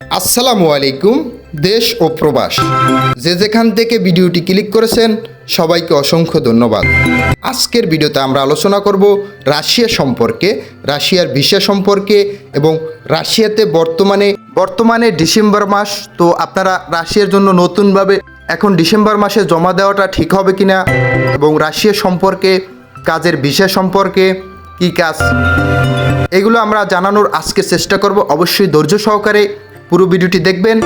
আসসালামু আলাইকুম, দেশ ও প্রবাস। যে যেখান থেকে ভিডিওটি ক্লিক করেছেন, সবাইকে অসংখ্য ধন্যবাদ। আজকের ভিডিওতে আমরা আলোচনা করব রাশিয়া সম্পর্কে, রাশিয়ার ভিসা সম্পর্কে এবং রাশিয়াতে বর্তমানে বর্তমানে ডিসেম্বর মাস, তো আপনারা রাশিয়ার জন্য নতুনভাবে এখন ডিসেম্বর মাসে জমা দেওয়াটা ঠিক হবে কিনা এবং রাশিয়া সম্পর্কে, কাজের ভিসা সম্পর্কে কী কাজ, এগুলো আমরা জানানোর আজকে চেষ্টা করব। অবশ্যই ধৈর্য সহকারে পুরো ভিডিওটি দেখবেন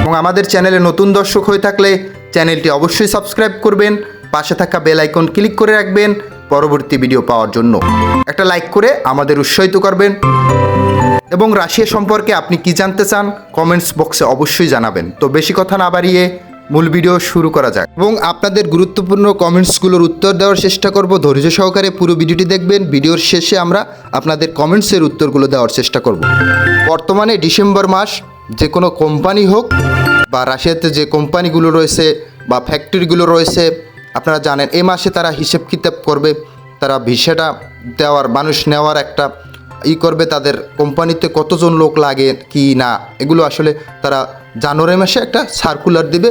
এবং আমাদের চ্যানেলে নতুন দর্শক হয়ে থাকলে চ্যানেলটি অবশ্যই সাবস্ক্রাইব করবেন, পাশে থাকা বেল আইকন ক্লিক করে রাখবেন পরবর্তী ভিডিও পাওয়ার জন্য। একটা লাইক করে আমাদের উৎসাহিত করবেন এবং রাশিয়া সম্পর্কে আপনি কি জানতে চান কমেন্টস বক্সে অবশ্যই জানাবেন। তো বেশি কথা না বাড়িয়ে মূল ভিডিও শুরু করা যাক। এবং আপনাদের গুরুত্বপূর্ণ কমেন্টসগুলোর উত্তর দেওয়ার চেষ্টা করব। ধৈর্য সহকারে পুরো ভিডিওটি দেখবেন। ভিডিওর শেষে আমরা আপনাদের কমেন্টসের উত্তরগুলো দেওয়ার চেষ্টা করব। বর্তমানে ডিসেম্বর মাস যে কোনো কোম্পানি হোক বা রাশিয়াতে যে কোম্পানিগুলো রয়েছে বা ফ্যাক্টরিগুলো রয়েছে, আপনারা জানেন এই মাসে তারা হিসেব কিতাব করবে, তারা ভিসাটা দেওয়ার, মানুষ নেওয়ার একটা ই করবে তাদের কোম্পানিতে কতজন লোক লাগে, কি না, এগুলো আসলে তারা জানুয়ারি মাসে একটা সার্কুলার দিবে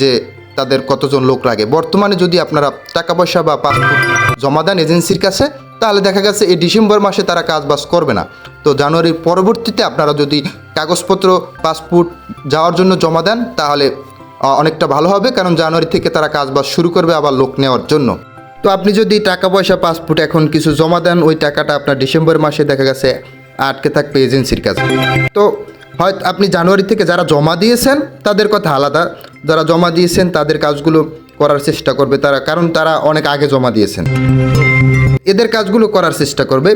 যে তাদের কতজন লোক লাগে। বর্তমানে যদি আপনারা টাকা পয়সা বা পাসপোর্ট জমা দেন এজেন্সির কাছে, তাহলে দেখা গেছে এই ডিসেম্বর মাসে তারা কাজ বাজ করবে না। তো জানুয়ারির পরবর্তীতে আপনারা যদি কাগজপত্র, পাসপোর্ট যাওয়ার জন্য জমা দেন, তাহলে অনেকটা ভালো হবে, কারণ জানুয়ারি থেকে তারা কাজ বাজ শুরু করবে আবার লোক নেওয়ার জন্য। তো আপনি যদি টাকা পয়সা পাসপোর্ট এখন কিছু জমা দেন, ওই টাকাটা আপনার ডিসেম্বর মাসে দেখা গেছে আটকে থাকবে এজেন্সির কাছে। তো হয়তো আপনি জানুয়ারি থেকে যারা জমা দিয়েছেন, তাদের কথা আলাদা। যারা জমা দিয়েছেন, তাদের কাজগুলো করার চেষ্টা করবে তারা, কারণ তারা অনেক আগে জমা দিয়েছেন। এদের কাজগুলো করার চেষ্টা করবে।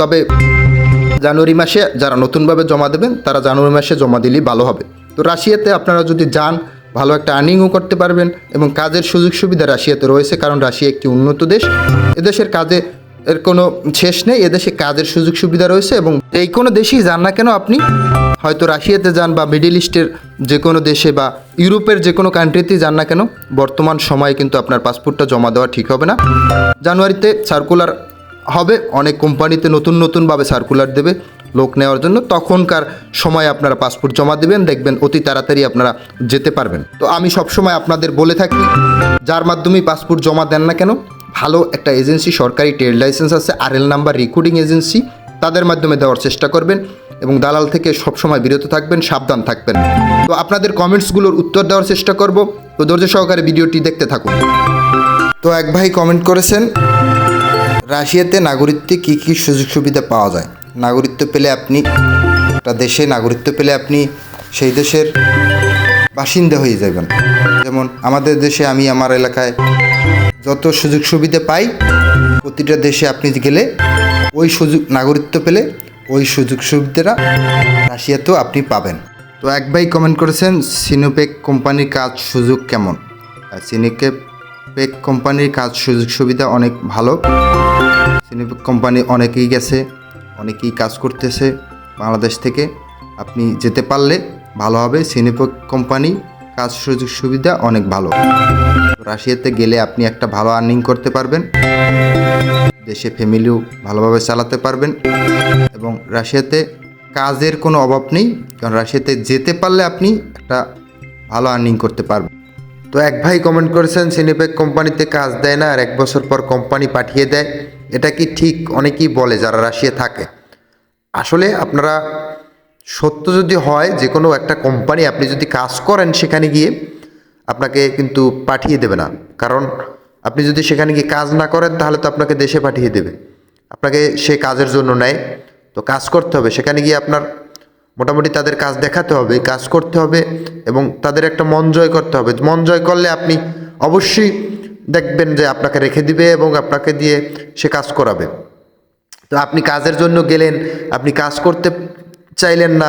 তবে জানুয়ারি মাসে যারা নতুনভাবে জমা দেবেন, তারা জানুয়ারি মাসে জমা দিলেই ভালো হবে। তো রাশিয়াতে আপনারা যদি যান, ভালো একটা আর্নিংও করতে পারবেন এবং কাজের সুযোগ সুবিধা রাশিয়াতে রয়েছে, কারণ রাশিয়া একটি উন্নত দেশ। এদেশের কাজে এর কোনো শেষ নেই, এদেশে কাজের সুযোগ সুবিধা রয়েছে এবং এই কোনো দেশেই যান না কেন আপনি, হয়তো রাশিয়াতে যান বা মিডিল ইস্টের যে কোনো দেশে বা ইউরোপের যে কোনো কান্ট্রিতেই যান না কেন, বর্তমান সময়ে কিন্তু আপনার পাসপোর্টটা জমা দেওয়া ঠিক হবে না। জানুয়ারিতে সার্কুলার হবে। অনেক কোম্পানিতে নতুন নতুনভাবে সার্কুলার দেবে, লোক নেওয়ার জন্য। তখনকার সময় আপনারা পাসপোর্ট জমা দেবেন, দেখবেন অতি তাড়াতাড়ি আপনারা যেতে পারবেন। তো আমি সবসময় আপনাদের বলে থাকি, যার মাধ্যমেই পাসপোর্ট জমা দেন না কেন, ভালো একটা এজেন্সি, সরকারি ট্রেড লাইসেন্স আছে আর এল নাম্বার রেকর্ডিং এজেন্সি, তাদের মাধ্যমে দেওয়ার চেষ্টা করবেন এবং দালাল থেকে সবসময় বিরত থাকবেন, সাবধান থাকবেন। তো আপনাদের কমেন্টসগুলোর উত্তর দেওয়ার চেষ্টা করব। তো ধৈর্য সহকারে ভিডিওটি দেখতে থাকুন। তো এক ভাই কমেন্ট করেছেন রাশিয়াতে নাগরিকত্বে কী কী সুযোগ সুবিধা পাওয়া যায়? নাগরিকত্ব পেলে আপনি একটা দেশে, নাগরিকত্ব পেলে আপনি সেই দেশের বাসিন্দা হয়ে যাবেন। যেমন আমাদের দেশে আমি আমার এলাকায় যত সুযোগ সুবিধা পাই, প্রতিটা দেশে আপনি গেলে ওই সুযোগ, নাগরিকত্ব পেলে ওই সুযোগ সুবিধাটা রাশিয়াতেও আপনি পাবেন। তো এক ভাই কমেন্ট করেছেন সিনোপেক কোম্পানির কাজ, সুযোগ কেমন? সিনিকেপ পেক কোম্পানির কাজ, সুযোগ সুবিধা অনেক ভালো। সিনিপেক কোম্পানি অনেকেই গেছে, অনেকেই কাজ করতেছে বাংলাদেশ থেকে। আপনি যেতে পারলে ভালো হবে। সিনিপেক কোম্পানি কাজ, সুযোগ সুবিধা অনেক ভালো। রাশিয়াতে গেলে আপনি একটা ভালো আর্নিং করতে পারবেন। দেশে ফ্যামিলিও ভালোভাবে চালাতে পারবেন। এবং রাশিয়াতে কাজের কোনো অভাব নেই। কারণ রাশিয়াতে যেতে পারলে আপনি একটা ভালো আর্নিং করতে পারবেন। তো এক ভাই কমেন্ট করেছেন সিনেপেক কোম্পানিতে কাজ দেয় না আর এক বছর পর কোম্পানি পাঠিয়ে দেয়। এটা কি ঠিক? অনেকেই বলে যারা রাশিয়া থাকে। আসলে আপনারা, সত্য যদি হয় যে কোনো একটা কোম্পানি আপনি যদি কাজ করেন সেখানে গিয়ে, আপনাকে কিন্তু পাঠিয়ে দেবে না। কারণ আপনি যদি সেখানে গিয়ে কাজ না করেন, তাহলে তো আপনাকে দেশে পাঠিয়ে দেবে। আপনাকে সে কাজের জন্য নেয়। তো কাজ করতে হবে। সেখানে গিয়ে আপনার মোটামুটি তাদের কাজ দেখাতে হবে, কাজ করতে হবে এবং তাদের একটা মন জয় করতে হবে। মন জয় করলে আপনি অবশ্যই দেখবেন যে আপনাকে রেখে দিবে এবং আপনাকে দিয়ে সে কাজ করাবে। তো আপনি কাজের জন্য গেলেন, আপনি কাজ করতে চাইলেন না,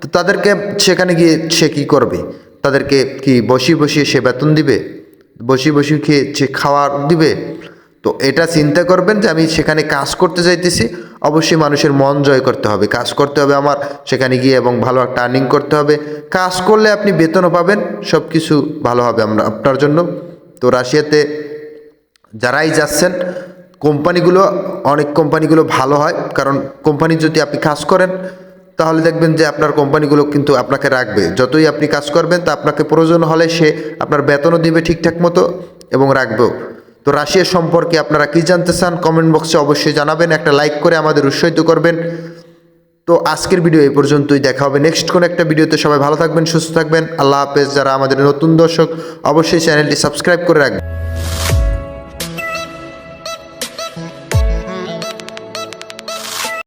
তো তাদেরকে সেখানে গিয়ে সে কী করবে? তাদেরকে কি বসিয়ে বসিয়ে সে বেতন দিবে? বসিয়ে বসিয়ে খেয়ে সে খাওয়ার দিবে? তো এটা চিন্তা করবেন যে আমি সেখানে কাজ করতে চাইতেছি, অবশ্যই মানুষের মন জয় করতে হবে। কাজ করতে হবে আমার, সেখানে গিয়ে এবং ভালো একটা আর্নিং করতে হবে। কাজ করলে আপনি বেতনও পাবেন সব কিছু ভালো হবে আমরা, আপনার জন্য। তো রাশিয়াতে যারাই যাচ্ছেন, কোম্পানিগুলো, অনেক কোম্পানিগুলো ভালো হয়। কারণ কোম্পানি যদি আপনি কাজ করেন, তাহলে দেখবেন যে আপনার কোম্পানিগুলো কিন্তু আপনাকে রাখবে। যতই আপনি কাজ করবেন, তা আপনাকে প্রয়োজন হলে সে আপনার বেতনও দিবে ঠিকঠাক মতো এবং রাখবেও। তো রাশিয়া সম্পর্কে আপনারা কি জানতে চান কমেন্ট বক্সে অবশ্যই জানাবেন, একটা লাইক করে আমাদের উৎসাহিত করবেন। তো আজকের ভিডিও এই পর্যন্তই, দেখা হবে নেক্সট কোনো একটা ভিডিওতে সবাই ভালো থাকবেন, সুস্থ থাকবেন, আল্লাহ হাফেজ। যারা আমাদের নতুন দর্শক, অবশ্যই চ্যানেলটি সাবস্ক্রাইব করে রাখবেন।